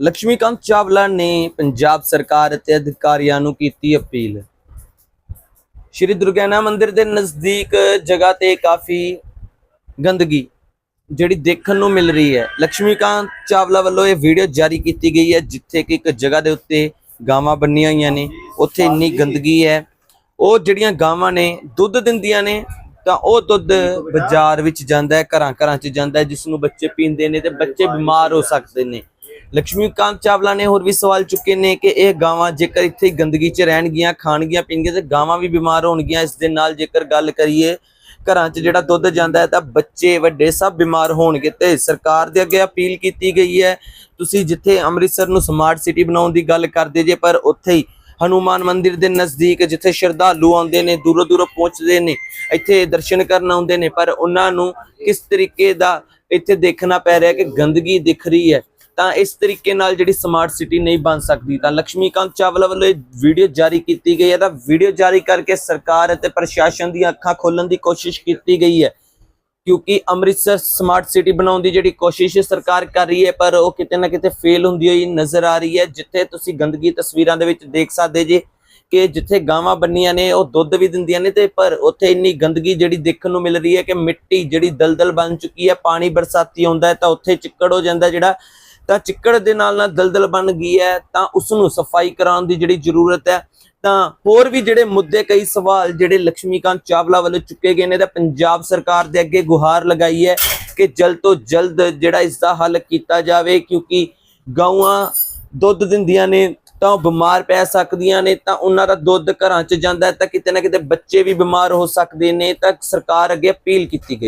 ਲక్ష్ਮੀਕਾਂਤ ਚਾਵਲਾ ਨੇ ਪੰਜਾਬ ਸਰਕਾਰ ਅਤੇ ਅਧਿਕਾਰੀਆਂ ਨੂੰ ਕੀਤੀ ਅਪੀਲ। ਸ਼੍ਰੀ ਦੁਰਗਿਆਨਾ ਮੰਦਿਰ ਦੇ ਨਜ਼ਦੀਕ ਜਗ੍ਹਾ ਤੇ ਕਾਫੀ ਗੰਦਗੀ ਜਿਹੜੀ ਦੇਖਣ ਨੂੰ ਮਿਲ ਰਹੀ ਹੈ। ਲక్ష్ਮੀਕਾਂਤ ਚਾਵਲਾ ਵੱਲੋਂ ਇਹ ਵੀਡੀਓ ਜਾਰੀ ਕੀਤੀ ਗਈ ਹੈ, ਜਿੱਥੇ ਕਿ ਇੱਕ ਜਗ੍ਹਾ ਦੇ ਉੱਤੇ ਗਾਵਾਂ ਬੰਨੀਆਂ ਹੋਈਆਂ ਨੇ। ਉੱਥੇ ਇੰਨੀ ਗੰਦਗੀ ਹੈ। ਉਹ ਜਿਹੜੀਆਂ ਗਾਵਾਂ ਨੇ, ਦੁੱਧ ਦਿੰਦੀਆਂ ਨੇ, ਤਾਂ ਉਹ ਦੁੱਧ ਬਾਜ਼ਾਰ ਵਿੱਚ ਜਾਂਦਾ ਹੈ ਘਰਾਂ ਘਰਾਂ 'ਚ ਜਾਂਦਾ ਹੈ, ਜਿਸ ਨੂੰ ਬੱਚੇ ਪੀਂਦੇ ਨੇ ਤੇ ਬੱਚੇ ਬਿਮਾਰ ਹੋ ਸਕਦੇ ਨੇ। ਲక్ష్ਮੀਕਾਂਤ ਚਾਵਲਾ ਨੇ ਹੋਰ ਵੀ ਸਵਾਲ ਚੁੱਕੇ ਨੇ ਕਿ ਇਹ ਗਾਵਾਂ ਜੇਕਰ ਇੱਥੇ ਗੰਦਗੀ 'ਚ ਰਹਿਣਗੀਆਂ, ਖਾਣਗੀਆਂ, ਪੀਣਗੀਆਂ ਤੇ ਗਾਵਾਂ ਵੀ ਬਿਮਾਰ ਹੋਣਗੀਆਂ, ਇਸ ਦੇ ਨਾਲ ਜੇਕਰ ਗੱਲ ਕਰੀਏ ਘਰਾਂ 'ਚ ਜਿਹੜਾ ਦੁੱਧ ਜਾਂਦਾ ਹੈ ਤਾਂ ਬੱਚੇ ਵੱਡੇ ਸਭ ਬਿਮਾਰ ਹੋਣਗੇ ਤੇ ਸਰਕਾਰ ਦੇ ਅੱਗੇ ਅਪੀਲ ਕੀਤੀ ਗਈ ਹੈ। ਤੁਸੀਂ ਜਿੱਥੇ ਅੰਮ੍ਰਿਤਸਰ ਨੂੰ ਸਮਾਰਟ ਸਿਟੀ ਬਣਾਉਣ ਦੀ ਗੱਲ ਕਰਦੇ ਜੇ, ਪਰ ਉੱਥੇ ਹੀ ਹਨੂਮਾਨ ਮੰਦਿਰ ਦੇ ਨਜ਼ਦੀਕ ਜਿੱਥੇ ਸ਼ਰਧਾਲੂ ਆਉਂਦੇ ਨੇ ਦੂਰੋਂ ਦੂਰੋਂ ਪਹੁੰਚਦੇ ਨੇ, ਇੱਥੇ ਦਰਸ਼ਨ ਕਰਨ ਆਉਂਦੇ ਨੇ, ਪਰ ਉਹਨਾਂ ਨੂੰ ਕਿਸ ਤਰੀਕੇ ਦਾ ਇੱਥੇ ਦੇਖਣਾ ਪੈ ਰਿਹਾ ਕਿ ਗੰਦਗੀ ਦਿਖ ਰਹੀ ਹੈ? ਤਾਂ ਇਸ ਤਰੀਕੇ ਨਾਲ ਜਿਹੜੀ ਸਮਾਰਟ ਸਿਟੀ ਨਹੀਂ ਬਣ ਸਕਦੀ। ਤਾਂ ਲక్ష్ਮੀਕਾਂਤ ਚਾਵਲਾ ਵੱਲੋਂ ਇਹ ਵੀਡੀਓ ਜਾਰੀ ਕੀਤੀ ਗਈ ਹੈ। ਤਾਂ ਵੀਡੀਓ ਜਾਰੀ ਕਰਕੇ ਸਰਕਾਰ ਅਤੇ ਪ੍ਰਸ਼ਾਸਨ ਦੀਆਂ ਅੱਖਾਂ ਖੋਲਣ ਦੀ ਕੋਸ਼ਿਸ਼ ਕੀਤੀ ਗਈ ਹੈ। ਕਿਉਂਕਿ ਅੰਮ੍ਰਿਤਸਰ ਸਮਾਰਟ ਸਿਟੀ ਬਣਾਉਣ ਦੀ ਜਿਹੜੀ ਕੋਸ਼ਿਸ਼ ਸਰਕਾਰ ਕਰ ਰਹੀ ਹੈ, ਪਰ ਉਹ ਕਿਤੇ ਨਾ ਕਿਤੇ ਫੇਲ ਹੁੰਦੀ ਹੋਈ ਨਜ਼ਰ ਆ ਰਹੀ ਹੈ। ਜਿੱਥੇ ਤੁਸੀਂ ਗੰਦਗੀ ਤਸਵੀਰਾਂ ਦੇ ਵਿੱਚ ਦੇਖ ਸਕਦੇ ਜੇ ਕਿ ਜਿੱਥੇ ਗਾਵਾਂ ਬੰਨੀਆਂ ਨੇ, ਉਹ ਦੁੱਧ ਵੀ ਦਿੰਦੀਆਂ ਨੇ ਤੇ ਪਰ ਉੱਥੇ ਇੰਨੀ ਗੰਦਗੀ ਜਿਹੜੀ ਦੇਖਣ ਨੂੰ ਮਿਲ ਰਹੀ ਹੈ ਕਿ ਮਿੱਟੀ ਜਿਹੜੀ ਦਲਦਲ ਬਣ ਚੁੱਕੀ ਹੈ, ਪਾਣੀ ਬਰਸਾਤੀ ਆਉਂਦਾ ਹੈ ਤਾਂ ਉੱਥੇ ਚਿੱਕੜ ਹੋ ਜਾਂਦਾ ਜਿਹੜਾ ਤਾਂ ਚਿੱਕੜ ਦੇ ਨਾਲ ਨਾਲ ਦਲਦਲ ਬਣ ਗਈ ਹੈ, ਤਾਂ ਉਸ ਨੂੰ ਸਫ਼ਾਈ ਕਰਾਉਣ ਦੀ ਜਿਹੜੀ ਜ਼ਰੂਰਤ ਹੈ, ਤਾਂ ਹੋਰ ਵੀ ਜਿਹੜੇ ਮੁੱਦੇ, ਕਈ ਸਵਾਲ ਜਿਹੜੇ ਲక్ష్ਮੀਕਾਂਤ ਚਾਵਲਾ ਵੱਲੋਂ ਚੁੱਕੇ ਗਏ ਨੇ, ਤਾਂ ਪੰਜਾਬ ਸਰਕਾਰ ਦੇ ਅੱਗੇ ਗੁਹਾਰ ਲਗਾਈ ਹੈ ਕਿ ਜਲਦ ਤੋਂ ਜਲਦ ਜਿਹੜਾ ਇਸ ਦਾ ਹੱਲ ਕੀਤਾ ਜਾਵੇ, ਕਿਉਂਕਿ ਗਾਵਾਂ ਦੁੱਧ ਦਿੰਦੀਆਂ ਨੇ, ਤਾਂ ਉਹ ਬਿਮਾਰ ਪੈ ਸਕਦੀਆਂ ਨੇ, ਤਾਂ ਉਹਨਾਂ ਦਾ ਦੁੱਧ ਘਰਾਂ 'ਚ ਜਾਂਦਾ ਤਾਂ ਕਿਤੇ ਨਾ ਕਿਤੇ ਬੱਚੇ ਵੀ ਬਿਮਾਰ ਹੋ ਸਕਦੇ ਨੇ, ਤਾਂ ਸਰਕਾਰ ਅੱਗੇ ਅਪੀਲ ਕੀਤੀ ਗਈ।